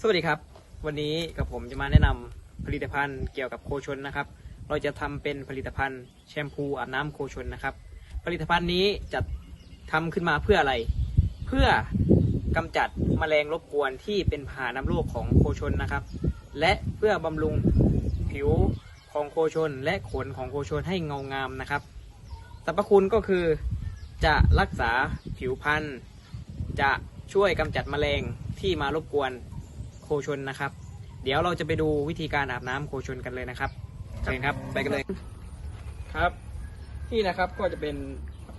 สวัสดีครับ วันนี้กับผมจะมาแนะนำผลิตภัณฑ์เกี่ยวกับโคชนนะครับ เราจะทำเป็นผลิตภัณฑ์แชมพูอาบน้ำโคชนนะครับ ผลิตภัณฑ์นี้จะทำขึ้นมาเพื่ออะไร เพื่อกำจัดแมลงรบกวนที่เป็นพาหนำโรคของโคชนนะครับ และเพื่อบำรุงผิวของโคชน และขนของโคชนให้เงางามนะครับสรรพคุณก็คือจะรักษาผิวพรรณจะช่วยกำจัดแมลงที่มารบกวน โคชนนะครับ เดี๋ยวเราจะไปดูวิธีการอาบน้ำโคชนกันเลยนะครับเชิญครับไปกันเลยครับ นี่นะครับก็จะเป็น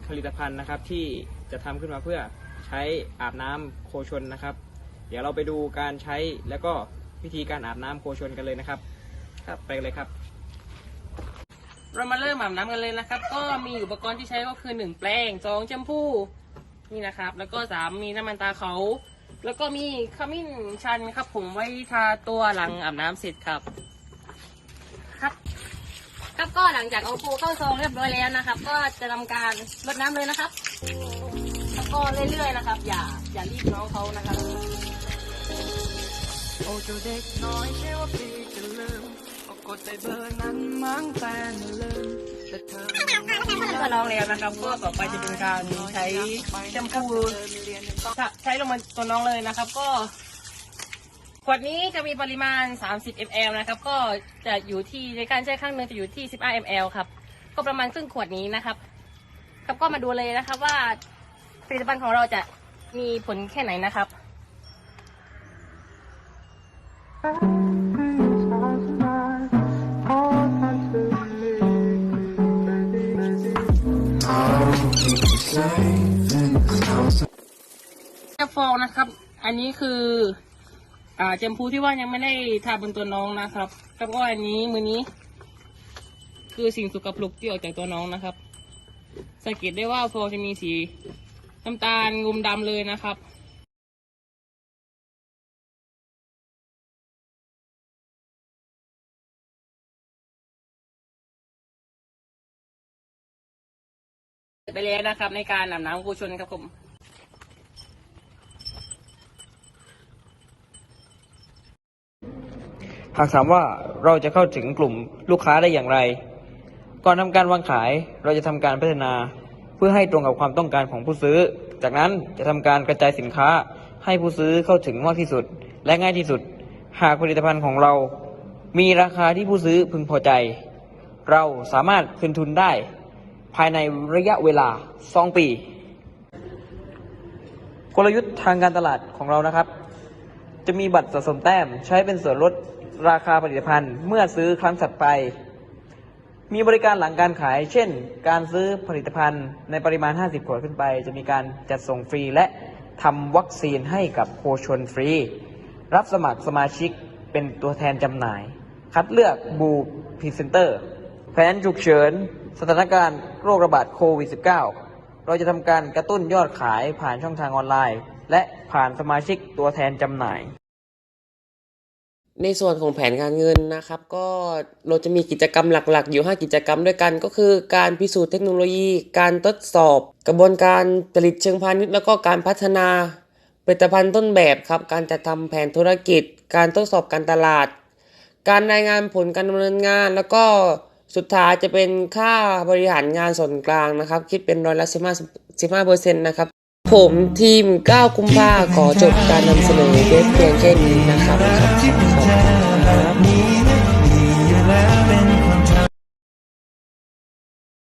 ผลิตภัณฑ์นะครับที่จะทำขึ้นมาเพื่อใช้อาบน้ำโคชนนะครับ เดี๋ยวเราไปดูการใช้แล้วก็วิธีการอาบน้ำโคชนกันเลยนะครับ ครับไปกันเลยครับเรามาเริ่มอาบน้ำกันเลยนะครับ ก็มีอุปกรณ์ที่ใช้ก็คือหนึ่งแปรงสองแชมพูนี่นะครับ แล้วก็สามมีน้ำมันตาเขา แล้วก็มีขมิ้นชันครับ ผมไว้ทาตัวหลังอาบน้ำเสร็จครับ ครับ ครับก็หลังจากเอาโฟเข้าซองเรียบร้อยแล้วนะครับ ก็จะทำการรดน้ำเลยนะครับ แล้วก็เรื่อยๆนะครับ อย่าอย่ารีบน้องเขานะครับโอ้เจ้าเด็กน้อยเชื่อว่าพี่จะลืมก็กดใส่เบอร์นั้นมั้งแต่ไม่ลืมแต่เธอไม่ลืมก็ น้องแล้วนะครับก็ต่อไปจะเป็นการใช้แชมพูใช้ลงมาตัวน้องเลยนะครับ ก็ขวดนี้จะมีปริมาณ 30 ml นะครับ ก็จะอยู่ที่ในการใช้ครั้งหนึ่งจะอยู่ที่ 15 ml ครับ ก็ประมาณครึ่งขวดนี้นะครับ ครับก็มาดูเลยนะครับว่าผลิตภัณฑ์ของเราจะมีผลแค่ไหนนะครับ จะฟองนะครับ อันนี้คือ อ่าเจมพูที่ว่ายังไม่ได้ทาบนตัวน้องนะครับแล้วก็อันนี้มือนี้ คือสิ่งสกปรกที่ออกจากตัวน้องนะครับสังเกตได้ว่าฟองจะมีสีน้ำตาลงุมดำเลยนะครับ ไปแล้วนะครับ ในการอาบน้ำกูชนครับผมหากถามว่าเราจะเข้าถึงกลุ่มลูกค้าได้อย่างไร ก่อนทำการวางขายเราจะทำการพัฒนา เพื่อให้ตรงกับความต้องการของผู้ซื้อ จากนั้นจะทำการกระจายสินค้าให้ผู้ซื้อเข้าถึงมากที่สุด และง่ายที่สุด หากผลิตภัณฑ์ของเรา มีราคาที่ผู้ซื้อพึงพอใจ เราสามารถคืนทุนได้ ภายในระยะเวลา 2 ปี กลยุทธ์ทางการตลาดของเรานะครับ จะมีบัตรสะสมแต้มใช้เป็นส่วนลดราคาผลิตภัณฑ์ เมื่อซื้อครั้งถัดไป มีบริการหลังการขาย เช่น การซื้อผลิตภัณฑ์ในปริมาณ 50 ขวดขึ้นไป จะมีการจัดส่งฟรีและทำวัคซีนให้กับโคชนฟรี รับสมัครสมาชิกเป็นตัวแทนจำหน่าย คัดเลือกบูพรีเซนเตอร์ แผนฉุกเฉิน สถานการณ์โรคระบาดโควิด -19 เราจะทำการกระตุ้นยอดขายผ่านช่องทางออนไลน์ และผ่านสมาชิกตัวแทนจำหน่าย ในส่วนของแผนการเงินนะครับ ก็เราจะมีกิจกรรมหลักๆ อยู่ 5 กิจกรรมด้วยกัน ก็คือการพิสูจน์เทคโนโลยี การทดสอบ กระบวนการผลิตเชิงพาณิชย์แล้วก็การพัฒนาผลิตภัณฑ์ต้นแบบครับ การจัดทำแผนธุรกิจ การทดสอบการตลาด การรายงานผลการดำเนินงาน แล้วก็ สุดท้ายจะเป็นค่าบริหารงานส่วนกลางนะครับ คิดเป็นร้อยละสิบห้าสิบห้าเปอร์เซ็นต์นะครับ ผมทีมก้าวกุมภาขอจบการนำเสนอเพียงแค่นี้นะครับขอบคุณครับ